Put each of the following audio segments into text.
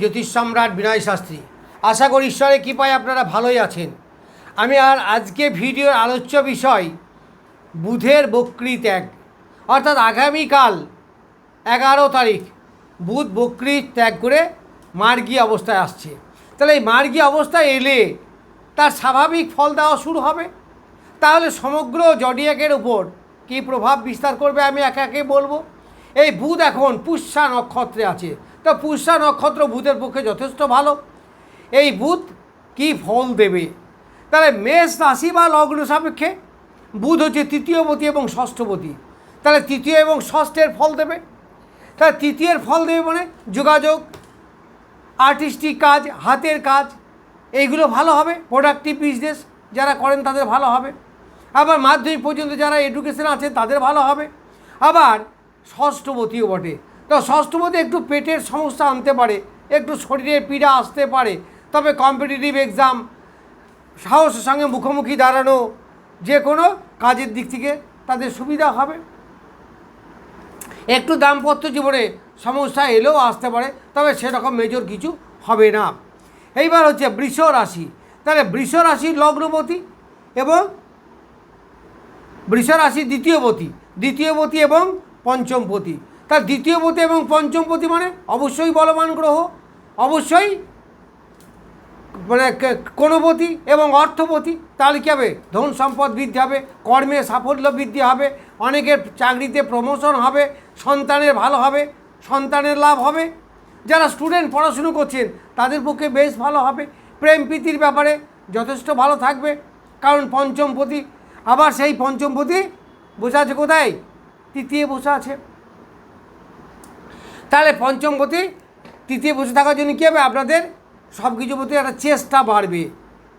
জ্যোতিষ সম্রাট বিনয় শাস্ত্রী। আশা করি ঈশ্বরের কৃপায় আপনারা ভালোই আছেন। আমি আর আজকে ভিডিওর আলোচ্য বিষয়, বুধের বক্রি ত্যাগ। অর্থাৎ আগামীকাল এগারো তারিখ বুধ বক্রি ত্যাগ করে মার্গী অবস্থায় আসছে। তাহলে এই মার্গী অবস্থায় এলে তার স্বাভাবিক ফল দেওয়া শুরু হবে। তাহলে সমগ্র জডিয়াকের উপর কী প্রভাব বিস্তার করবে আমি একে একে বলব। এই বুধ এখন পুষ্যা নক্ষত্রে আছে। তো পুষ্যা নক্ষত্র বুধের পক্ষে যথেষ্ট ভালো। এই বুধ কি ফল দেবে? তাহলে মেষ রাশি বা লগ্ন সাপেক্ষে বুধ হচ্ছে তৃতীয়পতি এবং ষষ্ঠপতি তাহলে তৃতীয় এবং ষষ্ঠের ফল দেবে। তাহলে তৃতীয়ের ফল দেবে মানে যোগাযোগ, আর্টিস্টিক কাজ, হাতের কাজ, এইগুলো ভালো হবে প্রোডাক্টিভ বিজনেস যারা করেন তাদের ভালো হবে। আবার মাধ্যমিক পর্যন্ত যারা এডুকেশন আছে তাদের ভালো হবে। আবার ষষ্ঠবতীও বটে। তো ষষ্ঠবতী একটু পেটের সমস্যা আনতে পারে, একটু শরীরে পীড়া আসতে পারে, তবে কম্পিটিটিভ এক্সাম সাহসের সঙ্গে মুখোমুখি দাঁড়ানো, যে কোনো কাজের দিক থেকে তাদের সুবিধা হবে। একটু দাম্পত্য জীবনে সমস্যা এলেও আসতে পারে, তবে সেরকম মেজর কিছু হবে না। এইবার হচ্ছে বৃষ রাশি। তাহলে বৃষ রাশির লগ্নপতি এবং বৃষ রাশির দ্বিতীয়পতি। দ্বিতীয়পতি এবং পঞ্চমপতি। তার দ্বিতীয়পতি এবং পঞ্চমপতি মানে অবশ্যই বলবান গ্রহ, অবশ্যই মানে কোনোপতি এবং অর্থপতি তাহলে কী হবে? ধন সম্পদ বৃদ্ধি হবে, কর্মে সাফল্য বৃদ্ধি হবে, অনেকের চাকরিতে প্রমোশন হবে, সন্তানের ভালো হবে, সন্তানের লাভ হবে। যারা স্টুডেন্ট পড়াশুনো করছেন, তাদের পক্ষে বেশ ভালো হবে। প্রেম প্রীতির ব্যাপারে যথেষ্ট ভালো থাকবে, কারণ পঞ্চমপতি আবার সেই পঞ্চমপতি বসে আছে কোথায়? তৃতীয় বসে আছে। তাহলে পঞ্চমপতি তৃতীয় বসে থাকার জন্য কী হবে? আপনাদের সব কিছু প্রতি একটা চেষ্টা বাড়বে।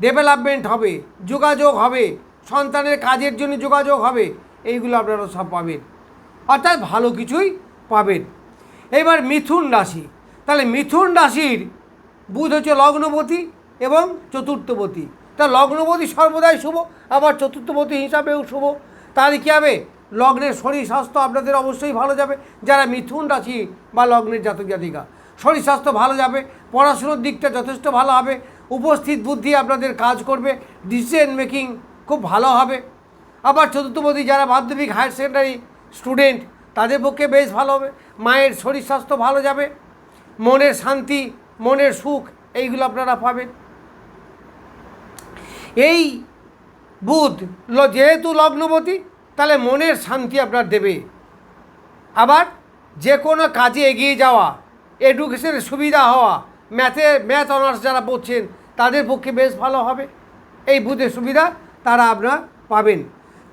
ডেভেলপমেন্ট হবে, যোগাযোগ হবে, সন্তানের কাজের জন্য যোগাযোগ হবে, এইগুলো আপনারা সব পাবেন। অর্থাৎ ভালো কিছুই পাবেন। এবার মিথুন রাশি। তাহলে মিথুন রাশির বুধ হচ্ছে লগ্নপতি এবং চতুর্থপতি তা লগ্নপতি সর্বদাই শুভ, আবার চতুর্থপতি হিসাবেও শুভ। তাহলে কী হবে? লগ্নের শরীর স্বাস্থ্য আপনাদের অবশ্যই ভালো যাবে। যারা মিথুন রাশি বা লগ্নের জাতক জাতিকা, শরীর স্বাস্থ্য ভালো যাবে, পড়াশুনোর দিকটা যথেষ্ট ভালো হবে, উপস্থিত বুদ্ধি আপনাদের কাজ করবে ডিসিশন মেকিং খুব ভালো হবে। আবার চতুর্থপতি যারা মাধ্যমিক হায়ার সেকেন্ডারি স্টুডেন্ট তাদের পক্ষে বেশ ভালো হবে। মায়ের শরীর স্বাস্থ্য ভালো যাবে, মনের শান্তি, মনের সুখ, এইগুলো আপনারা পাবেন। এই বুধ যেহেতু লগ্নবতী তাহলে মনের শান্তি আপনার দেবে। আবার যে কোনো কাজে এগিয়ে যাওয়া এডুকেশনের সুবিধা হওয়া ম্যাথে ম্যাথ অনার্স যারা পড়ছেন, তাদের পক্ষে বেশ ভালো হবে। এই বুধের সুবিধা তারা আপনার পাবেন।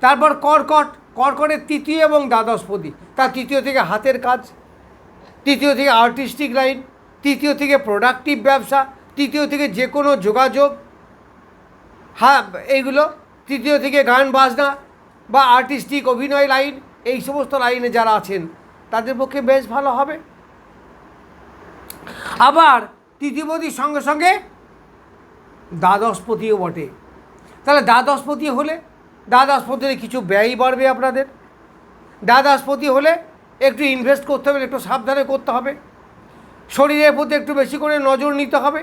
তারপর কর্কট, কর্কটের তৃতীয় এবং দ্বাদশপতি তার তৃতীয় থেকে হাতের কাজ, তৃতীয় থেকে আর্টিস্টিক লাইন তৃতীয় থেকে প্রোডাক্টিভ ব্যবসা, তৃতীয় থেকে যে কোনো যোগাযোগ হ্যাঁ এইগুলো, তৃতীয় থেকে গান বাজনা বা আর্টিস্টিক অভিনয় লাইন এই সমস্ত লাইনে যারা আছেন, তাদের পক্ষে বেশ ভালো হবে। আবার তৃতীয়পতির সঙ্গে সঙ্গে দ্বাদশপতিও বটে। তাহলে দ্বাদশপতি হলে দ্বাদশপতিতে কিছু ব্যয় বাড়বে আপনাদের। দ্বাদশপতি হলে একটু ইনভেস্ট করতে হবে, একটু সাবধানে করতে হবে। শরীরের প্রতি একটু বেশি করে নজর নিতে হবে।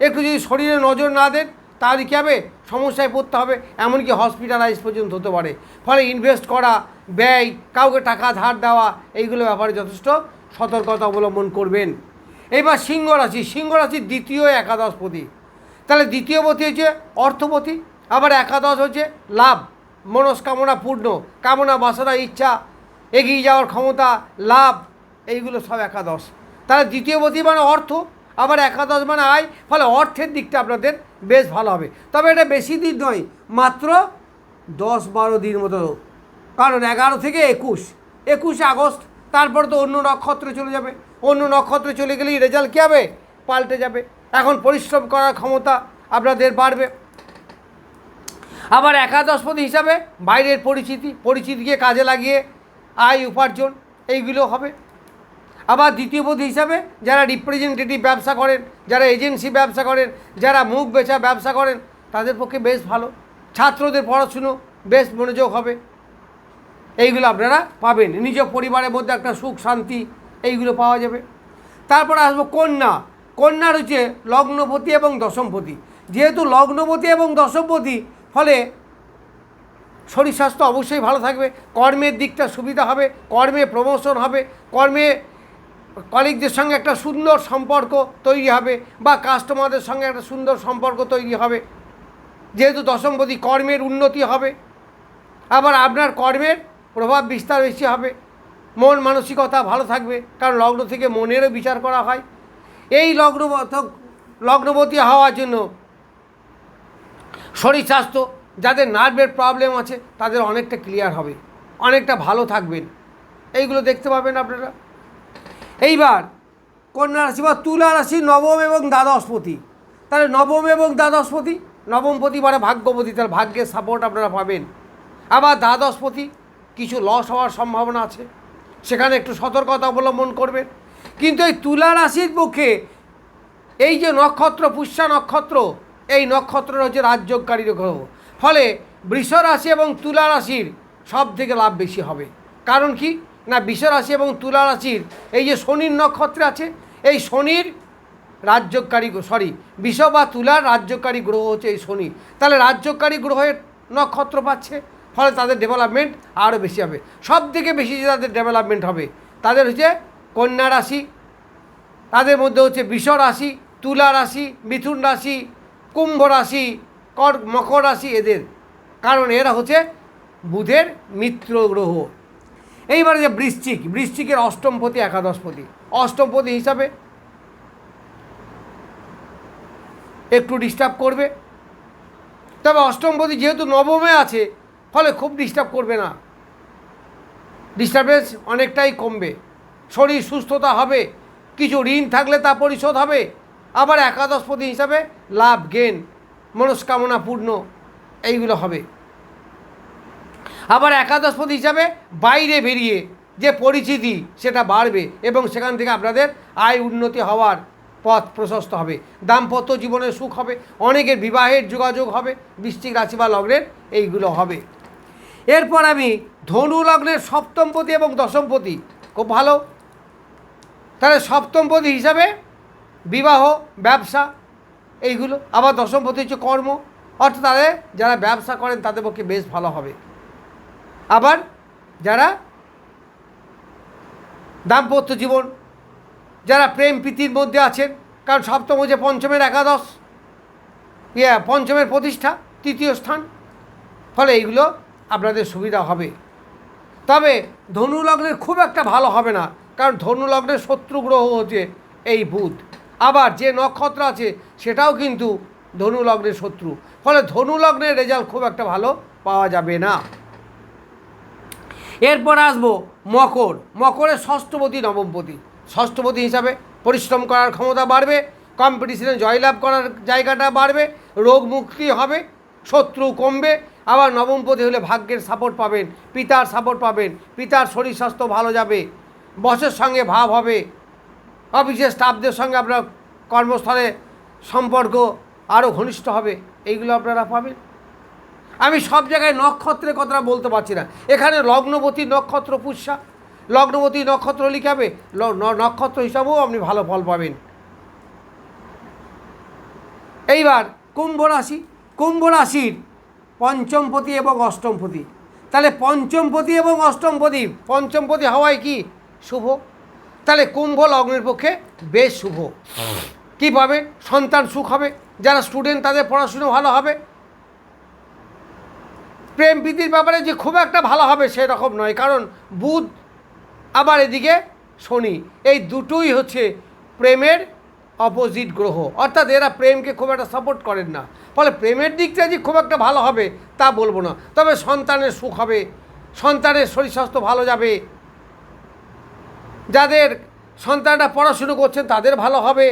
একটু যদি শরীরে নজর না দেন তাহলে কী হবে সমস্যায় পড়তে হবে, এমনকি হসপিটালাইজ পর্যন্ত হতে পারে। ফলে ইনভেস্ট করা, ব্যয়, কাউকে টাকা ধার দেওয়া, এইগুলো ব্যাপারে যথেষ্ট সতর্কতা অবলম্বন করবেন। এবার সিংহ রাশি, সিংহ রাশির দ্বিতীয় একাদশপতি। তাহলে দ্বিতীয়পতি হচ্ছে অর্থপতি, আবার একাদশ হচ্ছে লাভ, মনস্কামনা পূর্ণ, কামনা, বাসনা, ইচ্ছা, এগিয়ে যাওয়ার ক্ষমতা, লাভ, এইগুলো সব একাদশ। তাহলে দ্বিতীয়পতি মানে অর্থ আবার একাদশ মানে আয়, ফলে অর্থের দিকটা আপনাদের বেশ ভালো হবে। তবে এটা বেশি দিন নয়, মাত্র দশ বারো দিন মতো। কারণ এগারো থেকে একুশ, একুশে আগস্ট, তারপর তো অন্য নক্ষত্রে চলে যাবে। অন্য নক্ষত্রে চলে গেলেই রেজাল্ট কী হবে? পাল্টে যাবে। এখন পরিশ্রম করার ক্ষমতা আপনাদের বাড়বে। আবার একাদশপতি হিসাবে বাইরের পরিচিতি, পরিচিতিকে কাজে লাগিয়ে আয় উপার্জন, এইগুলো হবে। আবার দ্বিতীয় পদ হিসাবে যারা রিপ্রেজেন্টেটিভ ব্যবসা করেন, যারা এজেন্সি ব্যবসা করেন, যারা মুখ বেচা ব্যবসা করেন, তাদের পক্ষে বেশ ভালো। ছাত্রদের পড়াশুনো বেশ মনোযোগ হবে। এইগুলো আপনারা পাবেন। নিজ পরিবারের মধ্যে একটা সুখ, শান্তি এইগুলো পাওয়া যাবে। তারপরে আসব কন্যা। কন্যার হচ্ছে লগ্নপতি এবং দশমপতি। যেহেতু লগ্নপতি এবং দশমপতি, ফলে শরীর স্বাস্থ্য অবশ্যই ভালো থাকবে। কর্মের দিকটা সুবিধা হবে, কর্মে প্রমোশন হবে, কর্মে কলিগদের সঙ্গে একটা সুন্দর সম্পর্ক তৈরি হবে বা কাস্টমারদের সঙ্গে একটা সুন্দর সম্পর্ক তৈরি হবে। যেহেতু দশমপতি কর্মের উন্নতি হবে, আবার আপনার কর্মের প্রভাব বিস্তার বেশি হবে। মন মানসিকতা ভালো থাকবে, কারণ লগ্ন থেকে মনেরও বিচার করা হয়। এই লগ্ন লগ্নবতী হওয়ার জন্য শরীর স্বাস্থ্য, যাদের নার্ভের প্রবলেম আছে, তাদের অনেকটা ক্লিয়ার হবে, অনেকটা ভালো থাকবেন। এইগুলো দেখতে পাবেন আপনারা। এইবার কন্যা রাশি বা তুলা রাশি নবম এবং দ্বাদশপতি। তাহলে নবম এবং দ্বাদশপতি, নবমপতি মানে ভাগ্যপতি, তাহলে ভাগ্যের সাপোর্ট আপনারা পাবেন। আবার দ্বাদশপতি, কিছু লস হওয়ার সম্ভাবনা আছে। সেখানে একটু সতর্কতা অবলম্বন করবেন। কিন্তু এই তুলা রাশির পক্ষে এই যে নক্ষত্র, পুষ্যা নক্ষত্র, এই নক্ষত্র হচ্ছে রাজ্যকারী গ্রহ। ফলে বৃষ রাশি এবং তুলা রাশির সব থেকে লাভ বেশি হবে। কারণ কি? না বৃষ রাশি এবং তুলা রাশির, এই যে শনির নক্ষত্র আছে, এই শনির রাজ্যকারী সরি বিষ বা তুলার রাজ্যকারী গ্রহ হচ্ছে এই শনি। তাহলে রাজ্যকারী গ্রহের নক্ষত্র পাচ্ছে, ফলে তাদের ডেভেলপমেন্ট আরও বেশি হবে। সব থেকে বেশি যে তাদের ডেভেলপমেন্ট হবে, তাদের হচ্ছে কন্যা রাশি, তাদের মধ্যে হচ্ছে বিষ রাশি, তুলা রাশি, মিথুন রাশি, কুম্ভ রাশি, কর, মকর রাশি এদের। কারণ এরা হচ্ছে বুধের মিত্র গ্রহ। এইবারে যে বৃশ্চিক, বৃশ্চিকের অষ্টমপতি একাদশপতি অষ্টমপতি হিসাবে একটু ডিস্টার্ব করবে। তবে অষ্টমপতি যেহেতু নবমে আছে, ফলে খুব ডিস্টার্ব করবে না। ডিস্টারবেন্স অনেকটাই কমবে। শরীর সুস্থতা হবে, কিছু ঋণ থাকলে তা পরিশোধ হবে। আবার একাদশপতি হিসাবে লাভ গেন মনস্কামনা পূর্ণ, এইগুলো হবে। আবার একাদশপতি হিসাবে বাইরে বেরিয়ে যে পরিচিতি সেটা বাড়বে এবং সেখান থেকে আপনাদের আয় উন্নতি হওয়ার পথ প্রশস্ত হবে। দাম্পত্য জীবনে সুখ হবে, অনেকের বিবাহের যোগাযোগ হবে, বৃশ্চিক রাশি বা লগ্নের এইগুলো হবে। এরপর আমি ধনু লগ্নের সপ্তমপতি এবং দশমপতি খুব ভালো। তাহলে সপ্তমপতি হিসাবে বিবাহ, ব্যবসা, এইগুলো। আবার দশমপতি হচ্ছে কর্ম। অর্থাৎ তাদের যারা ব্যবসা করেন তাদের পক্ষে বেশ ভালো হবে। আবার যারা দাম্পত্য জীবন, যারা প্রেম প্রীতির মধ্যে আছেন, কারণ সপ্তম হচ্ছে পঞ্চমের একাদশ, ইয়া, পঞ্চমের প্রতিষ্ঠা, তৃতীয় স্থান, ফলে এইগুলো আপনাদের সুবিধা হবে। তবে ধনু লগ্নের খুব একটা ভালো হবে না, কারণ ধনু লগ্নের শত্রু গ্রহ হচ্ছে এই বুধ। আবার যে নক্ষত্র আছে, সেটাও কিন্তু ধনু লগ্নের শত্রু। ফলে ধনু লগ্নের রেজাল্ট খুব একটা ভালো পাওয়া যাবে না। এরপর আসব মকর। মকরের ষষ্ঠপতি, নবমপতি। ষষ্ঠপতি হিসাবে পরিশ্রম করার ক্ষমতা বাড়বে কম্পিটিশনে জয়লাভ করার জায়গাটা বাড়বে, রোগ মুক্তি হবে, শত্রু কমবে, আবার নবমপতি হলে ভাগ্যের সাপোর্ট পাবেন, পিতার সাপোর্ট পাবেন, পিতার শরীর স্বাস্থ্য ভালো যাবে বসের সঙ্গে ভাব হবে অফিসের স্টাফদের সঙ্গে আপনার কর্মস্থলে সম্পর্ক আরও ঘনিষ্ঠ হবে, এইগুলো আপনারা পাবেন। আমি সব জায়গায় নক্ষত্রের কথা বলতে পারছি না। এখানে লগ্নবতী নক্ষত্র পুষ্যা, লগ্নবতী নক্ষত্র লিখাবে নক্ষত্র হিসাবেও আপনি ভালো ফল পাবেন। এইবার কুম্ভ রাশি, কুম্ভ রাশির পঞ্চমপতি এবং অষ্টমপতি। তাহলে পঞ্চমপতি এবং অষ্টমপতি, পঞ্চমপতি হওয়ায় কি? শুভ। তাহলে কুম্ভ লগ্নের পক্ষে বেশ শুভ। কী পাবে? সন্তান সুখ হবে। যারা স্টুডেন্ট তাদের পড়াশুনো ভালো হবে। প্রেম প্রীতির ব্যাপারে যে খুব একটা ভালো হবে সেরকম নয়, কারণ বুধ আবার এদিকে শনি। এই দুটোই হচ্ছে প্রেমের অপোজিট গ্রহ। অর্থাৎ এরা প্রেমকে খুব একটা সাপোর্ট করেন না। ফলে প্রেমের দিকটা যে খুব একটা ভালো হবে তা বলব না। তবে সন্তানের সুখ হবে, সন্তানের শরীর স্বাস্থ্য ভালো যাবে। যাদের সন্তানরা পড়াশুনো করছেন তাদের ভালো হবে।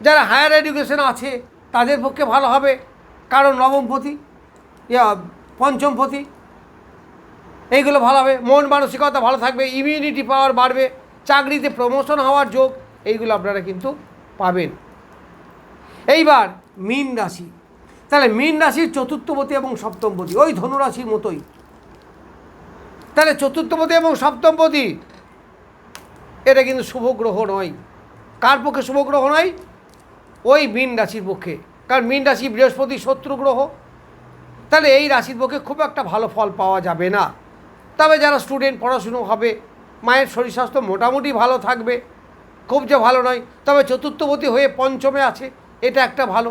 যারা হায়ার এডুকেশন আছে তাদের পক্ষে ভালো হবে। কারণ নবমপতি ইয়া পঞ্চমপতি এইগুলো ভালো হবে। মন মানসিকতা ভালো থাকবে ইমিউনিটি পাওয়ার বাড়বে, চাকরিতে প্রমোশন হওয়ার যোগ, এইগুলো আপনারা কিন্তু পাবেন। এইবার মীন রাশি। তাহলে মীন রাশির চতুর্থপতি এবং সপ্তমপতি ওই ধনুরাশির মতোই। তাহলে চতুর্থপতি এবং সপ্তমপতি এটা কিন্তু শুভ গ্রহ নয়। কার পক্ষে শুভ গ্রহ নয়? ওই মীন রাশির পক্ষে। কারণ মীন রাশি বৃহস্পতি, শত্রু গ্রহ। তাহলে এই রাশির পক্ষে খুব একটা ভালো ফল পাওয়া যাবে না। তবে যারা স্টুডেন্ট পড়াশুনো হবে, মায়ের শরীর স্বাস্থ্য মোটামুটি ভালো থাকবে, খুব যে ভালো নয়, তবে চতুর্থপতি হয়ে পঞ্চমে আছে, এটা একটা ভালো।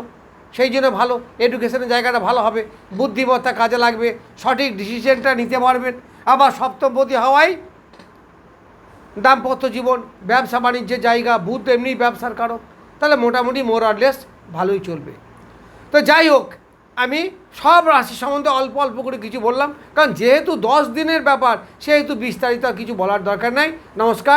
সেই জন্য ভালো এডুকেশনের জায়গাটা ভালো হবে, বুদ্ধিমত্তা কাজে লাগবে, সঠিক ডিসিশনটা নিতে পারবেন। আবার সপ্তমপতি হওয়ায় দাম্পত্য জীবন, ব্যবসা বাণিজ্যের জায়গা বুধ এমনি ব্যবসার কারক তাহলে মোটামুটি মোর মোরারলেস ভালোই চলবে। তো যাই হোক আমি সব রাশি সম্বন্ধে অল্প অল্প করে কিছু বললাম। কারণ যেহেতু দশ দিনের ব্যাপার, সেহেতু বিস্তারিত কিছু বলার দরকার নাই। নমস্কার।